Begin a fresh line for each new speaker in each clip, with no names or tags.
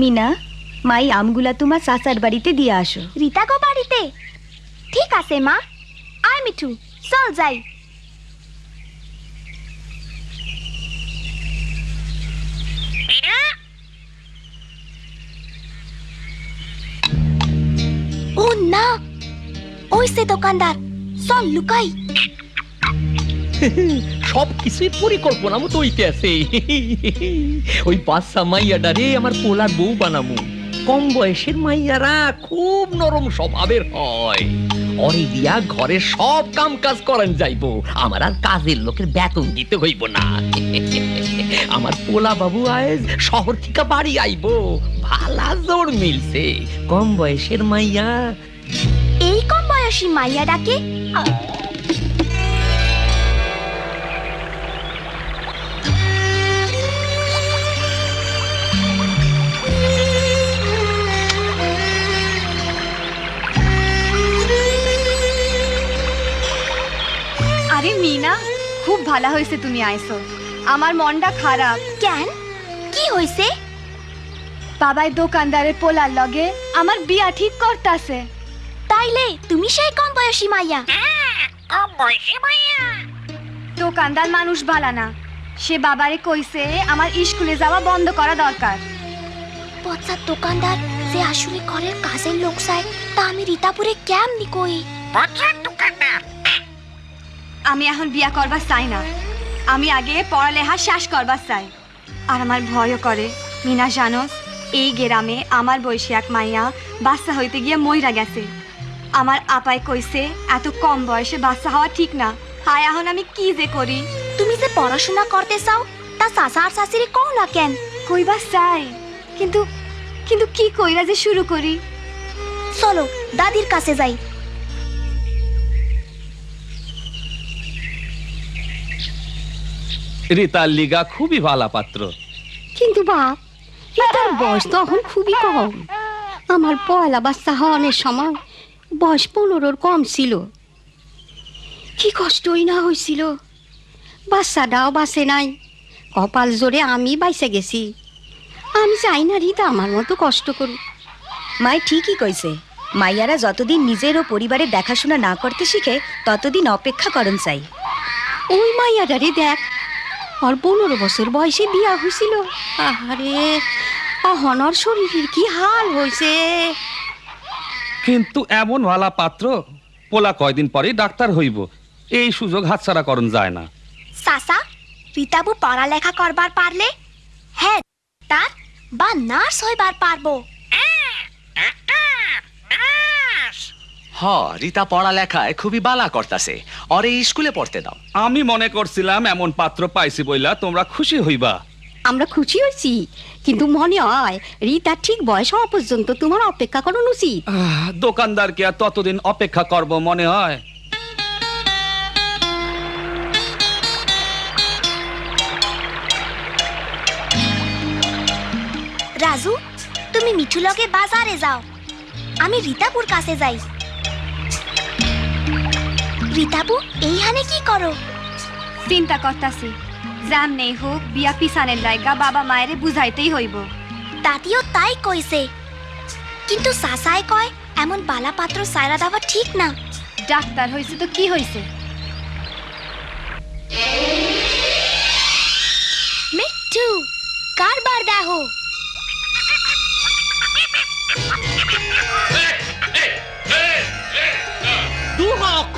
মিনা মাই আমগুলা তোমার চাচার বাড়িতে দিয়ে আসো।
রীতা গো বাড়িতে? ঠিক আছে মা। আয় মিঠু চল যাই। ও না ওই সে দোকানদার। চল লুকাই।
সব কিছুই পরিকল্পনা মতো হইতে আছে ওই বাচ্চা মাইয়াডারে আমার পোলার বউ বানামু। কম বয়সের মাইয়ারা খুব নরম স্বভাবের হয়। অরে দিয়া ঘরের সব কাম কাজ করান যাইবো। আমার আর কাজের লোকের বেতন দিতে হইব না। আমার পোলা বাবু আজ শহর থেকে বাড়ি আইবো। ভালা জোর মিলছে। কম বয়সের মাইয়া।
এই কম বয়সী মাইয়া ডাকে
মিনা খুব ভালো হয়েছে তুমি আইছো আমার মনটা খারাপ
কেন? কি হইছে?
বাবাই দোকানদারের পোলার লগে আমার বিয়া ঠিক করতাছে
তাইলে তুমি সেই কম বয়সী মাইয়া?
দোকানদার মানুষ ভালা না সে বাবারে কইছে আমার স্কুলে যাওয়া বন্ধ করা দরকার
পচার দোকানদার যে আসলে ঘরের কাজের লোক চায় তা আমি রীতাপুরে কেমনি কই
আমি এখন বিয়া করবার চাই না। আমি আগে পড়ালেখা শেষ করবার চাই। আর আমার ভয়ও করে। মিনা জানোস এই গ্রামে আমার বয়সী এক মাইয়া বাচ্চা হইতে গিয়ে মইরা গেছে। আমার আপায় কইছে এত কম বয়সে বাচ্চা হওয়া ঠিক না। হায় এখন আমি কি যে করি?
তুমি যে পড়াশোনা করতে চাও তা চাচা আর শাশুড়ি কও না কেন?
কইবা চাই। কিন্তু কিন্তু কি কইরা যে শুরু করি?
চলো দাদির কাছে যাই।
রিতার লিগা খুবই ভালা পাত্র।
কিন্তু বাপ এটার বয়স তো এখন খুবই কম। আমার পয়লা বাচ্চা হওয়ানোর সময় বয়স পনেরোর কম ছিল। কি কষ্টই না হয়েছিল। বাচ্চাটাও বাসে নাই। কপাল জোরে আমি বাইসে গেছি। আমি চাই না রিতা আমার মতো কষ্ট করুক।
মাই ঠিকই কইছে। মাইয়ারা যতদিন নিজের ও পরিবারের দেখাশোনা না করতে শিখে ততদিন অপেক্ষা করন চাই।
ওই মাইয়াটারে দেখ ওর পনেরো বছর বয়সে বিয়া হয়েছিল আহারে অহনর শরীরের কি হাল হয়েছে
কিন্তু এমন ভালা পাত্র পোলা কয়দিন পরেই ডাক্তার হইব। এই সুযোগ হাতছাড়া করণ যায় না।
চাচা রীতাবু পড়ালেখা করবার পারলে? হ্যাঁ তার বা নার্স হইবার পারব।
হ রীতা পড়ালেখায় খুবই বালা করতাছে। অরে স্কুলে পড়তে দাও।
আমি মনে করছিলাম এমন পাত্র পাইছি বইলা তোমরা খুশি হইবা।
আমরা খুশি হয়েছি কিন্তু মনে হয় রিতা ঠিক বয়স হওয়া পর্যন্ত তোমার অপেক্ষা করানো উচিত।
আহ, দোকানদারকে আর ততদিন অপেক্ষা করব মনে হয়?
রাজু তুমি মিঠু লগে বাজারে যাও। আমি রীতাপুর কাছে যাই। রীতাপু এইখানে কি করো?
চিন্তা করতাছি। নেই হোক বিয়া পিছানের লাইগা বাবা মায়েরে বুঝাইতেই হইব।
দাদিও তাই কইছে। কিন্তু সাসায় কয় এমন বালা পাত্র সায়রা দেওয়া ঠিক না।
ডাক্তার হইছে তো কি হইছে?
মিঠু কারবার দেখো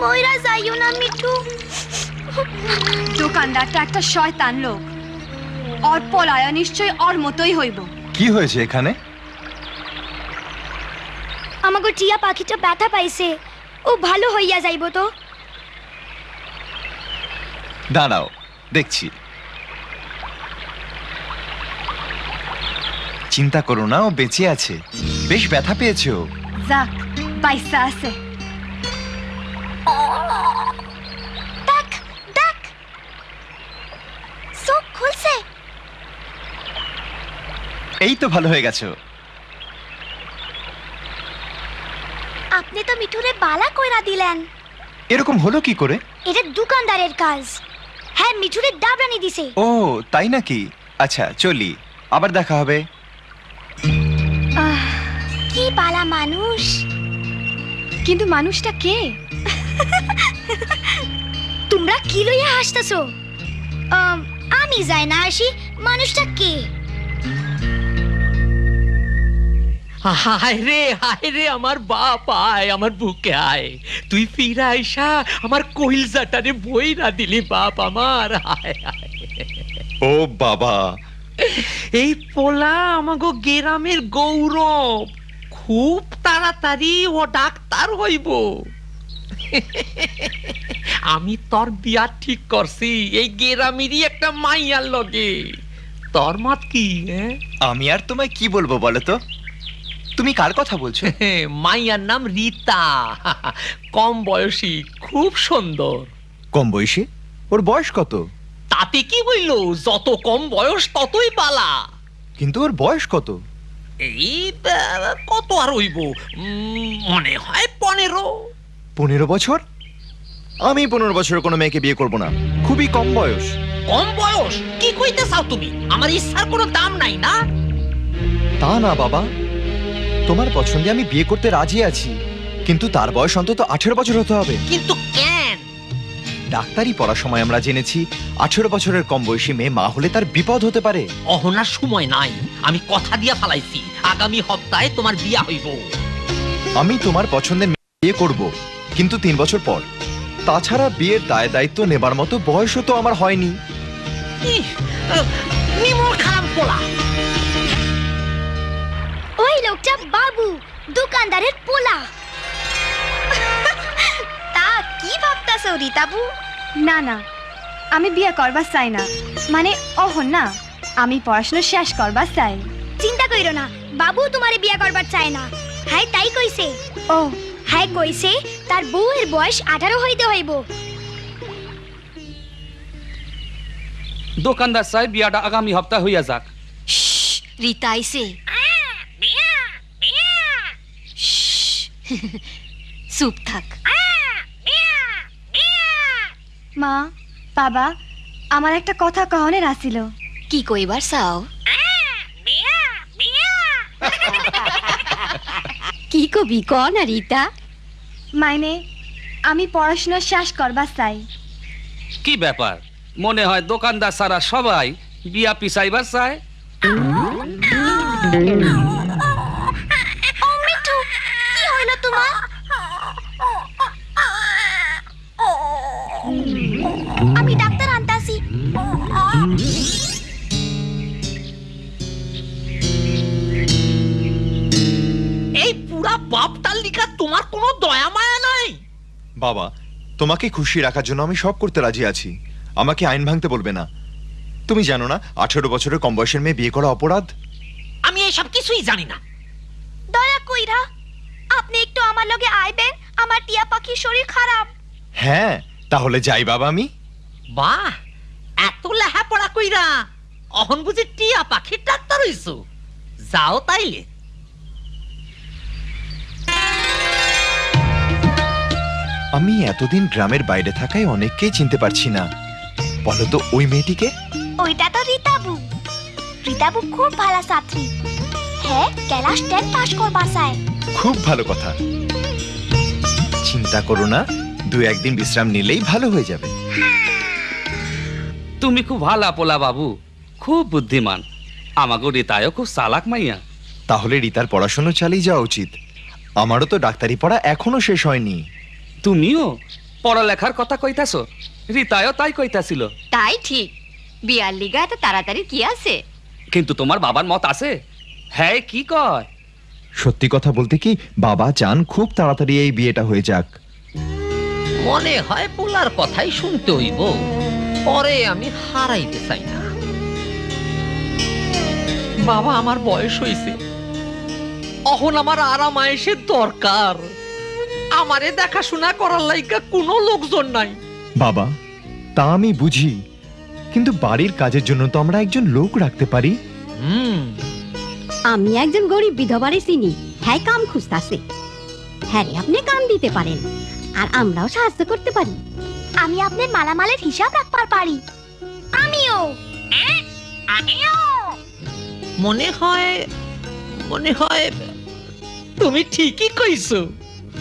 ময়রা যাইও না মিঠু
দোকানদারটা একটা শয়তান লোক। ওর পলায়া নিশ্চয় ওর মতোই হইব।
কি হয়েছে এখানে?
আমাকে টিয়া পাখিটা ব্যথা পাইছে। ও ভালো হইয়া যাইব তো?
দাঁড়াও দেখছি। চিন্তা করো না ও বেঁচে আছে। বেশ ব্যথা পেয়েছে ও।
যাক বাইসা আছে।
এই তো ভালো হয়ে গেছে।
আপনি তো মিঠুরে বালা কইরা দিলেন।
এরকম হলো কি করে?
এটা দোকানদারের কাজ। হ্যাঁ মিঠুরে ডাবরানি দিছে।
ও তাই নাকি? আচ্ছা চলি আবার দেখা হবে।
আহ,
কি বালা মানুষ।
কিন্তু মানুষটা কে?
তোমরা কি লইয়া হাসতেছো? আম, আমি যাই না আসি মানুষটা কে?
হায় রে হায় রে আমার বাপ আয় আমার বুকে আয়। তুই ফিরা আইসা আমার কইলজাটারে বই না দিলি বাপ আমার হায় হায়।
ও বাবা।
এই পোলা আমাগো গেরামের গৌরব খুব তাড়াতাড়ি ও ডাক্তার হইব। আমি তোর বিয়া ঠিক করছি এই গেরামেরই একটা মাইয়ার লগে। তোর মত কি হ্যাঁ?
আমি আর তোমায় কি বলব বলো তো? তুমি কার কথা বলছো?
মাইয়ার নাম রীতা। কম বয়সী খুব সুন্দর।
কম বয়সী? ওর বয়স কত?
তাতে কি হইল যত কম বয়স ততই পালা।
কিন্তু ওর বয়স কত?
এই কত আর হইব? মনে হয় পনেরো।
পনেরো বছর? আমি পনেরো বছরের কোনো মেয়েকে বিয়ে করব না। খুবই কম বয়স।
কম বয়স? কি কইতে চাও তুমি? আমার ইচ্ছার কোনো দাম নাই না?
তা না বাবা। তোমার পছন্দে আমি বিয়ে করতে রাজি আছি। কিন্তু তার বয়স অন্তত আঠেরো বছর হতে হবে।
কিন্তু কেন?
ডাক্তারি পড়ার সময় আমরা জেনেছি আঠেরো বছরের কম বয়সী মেয়ে মা হলে তার বিপদ হতে পারে।
অহনার সময় নাই। আমি কথা দিয়া ফালাইছি। আগামী সপ্তাহে তোমার বিয়া হইব।
আমি তোমার পছন্দের মেয়ে বিয়ে করব কিন্তু তিন বছর পর। তাছাড়া বিয়ের দায় দায়িত্ব নেবার মতো বয়সও তো আমার হয়নি।
খারাপ পোলা।
ওই লোকটা বাবু দোকানদারের পোলা। তা কি ভাবতাছো রীতাবু?
না না আমি বিয়ে করবার চাই না। মানে অহ না আমি পড়াশোনা শেষ করবার চাই।
চিন্তা কইরো না বাবু তোমারে বিয়ে করবার চায় না। হ্যাঁ তাই কইছে?
ও।
হ্যাঁ কইছে তার বউয়ের বয়স আঠারো হইতে হইব।
দোকানদার সাহেব বিয়াটা আগামী সপ্তাহ হইয়া যাক।
রীতা আইসে চুপ থাক।
মা বাবা আমার একটা কথা কহনের আসিল
কি কইবার চাও? কি কবি ক না রীতা
মাইনে আমি পড়াশোনা শেষ করবার চাই।
কি ব্যাপার? মনে হয় দোকানদার সারা সবাই বিয়া পিছাইবার চায়?
বাবা তোমাকে খুশি রাখার জন্য আমি সব করতে রাজি আছি। আমাকে আইন ভাঙতে বলবে না। তুমি জানো না আঠেরো বছরের কম বয়সের মেয়ে বিয়ে করা অপরাধ?
আমি এসব কিছুই জানি না।
দয়া কইরা আপনি একটু আমার লগে আইবেন আমার টিয়া পাখির শরীর খারাপ।
হ্যাঁ তাহলে যাই বাবা আমি।
বাহ এত লেহা পড়া কইরা অহন বুঝি টিয়া পাখির ডাক্তার হইছো। যাও তাইলে।
আমি এতদিন গ্রামের বাইরে থাকায় অনেককেই চিনতে পারছি না। বলো তো ওই মেয়েটিকে?
ওইটা তো রীতাবু। রীতাবু খুব ভালো ছাত্রী। হ্যাঁ ক্লাস টেন পাস করবার চায়।
খুব ভালো কথা। চিন্তা করো না দু একদিন বিশ্রাম নিলেই ভালো হয়ে যাবে।
তুমি খুব ভালো পোলা বাবু খুব বুদ্ধিমান। আমাগো রিতায়ও খুব চালাক মাইয়া।
তাহলে রিতার পড়াশোনা চালিয়ে যাওয়া উচিত। আমারও তো ডাক্তারি পড়া এখনও শেষ হয়নি।
তুমিও? পড়ালেখার কথা কইতাছ? রিতায়ও তাই কইতাছিল।
তাই ঠিক। বিয়ার লিগা এত তাড়াতাড়ি কি আছে?
কিন্তু তোমার বাবার মত আছে? হ্যাঁ কি কয়?
সত্যি কথা বলতে কি বাবা চান খুব তাড়াতাড়ি এই বিয়েটা হয়ে যাক।
মনে হয় পোলার কথাই শুনতে হইব। পরে আমি হারাইতে চাই না। বাবা আমার বয়স হইছে। অহন আমার আরাম আয়েসের দরকার। আমারে দেখাশোনা করার লাইগা কোনো লোকজন নাই।
বাবা তা আমি বুঝি কিন্তু বাড়ির কাজের জন্য তো আমরা একজন লোক রাখতে পারি।
হুম।
আমি একজন গরিব বিধবারে চিনি হ্যাঁ কাম খুঁজতাছে। হ্যাঁ রে, আপনি কাম দিতে পারেন আর আমরাও সাহায্য করতে পারি।
আমি আপনার মালামালের হিসাব রাখবার পারি। আমিও। হ্যাঁ, আমিও।
মনে হয় মনে হয় তুমি ঠিকই কইছো।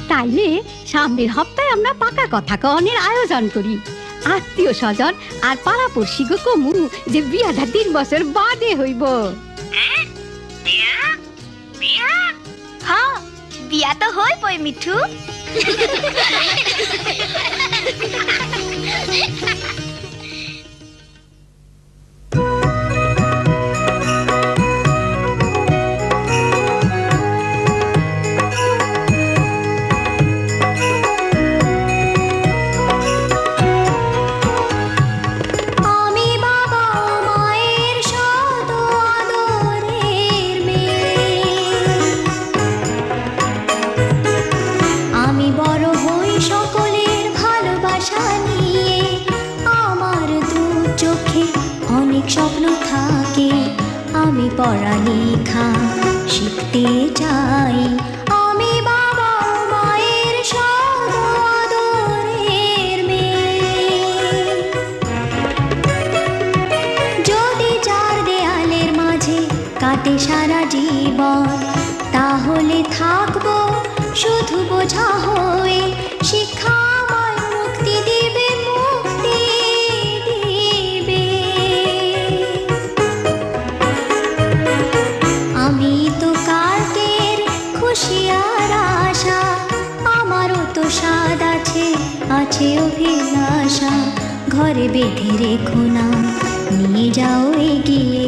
তাইলে সামনের হপ্তায় আমরা পাকা কথা কনের আয়োজন করি। আত্মীয় স্বজন আর পাড়াপড়শি গো কমু যে বিয়াটা তিন বছর বাদে হইব।
হ্যাঁ। বিয়া তো হইবই মিঠু। কাটে সারা জীবন। তাহলে থাকব শুধু বোঝা হয়ে শিক্ষা মুক্তি দিবে মুক্তি দিবে। আমি তো কালকের খুশি আর আশা, আমারও তো স্বাদ আছে আছে অভিলাষা। ঘরে বেঁধে রেখো না, নিয়ে যাও এগিয়ে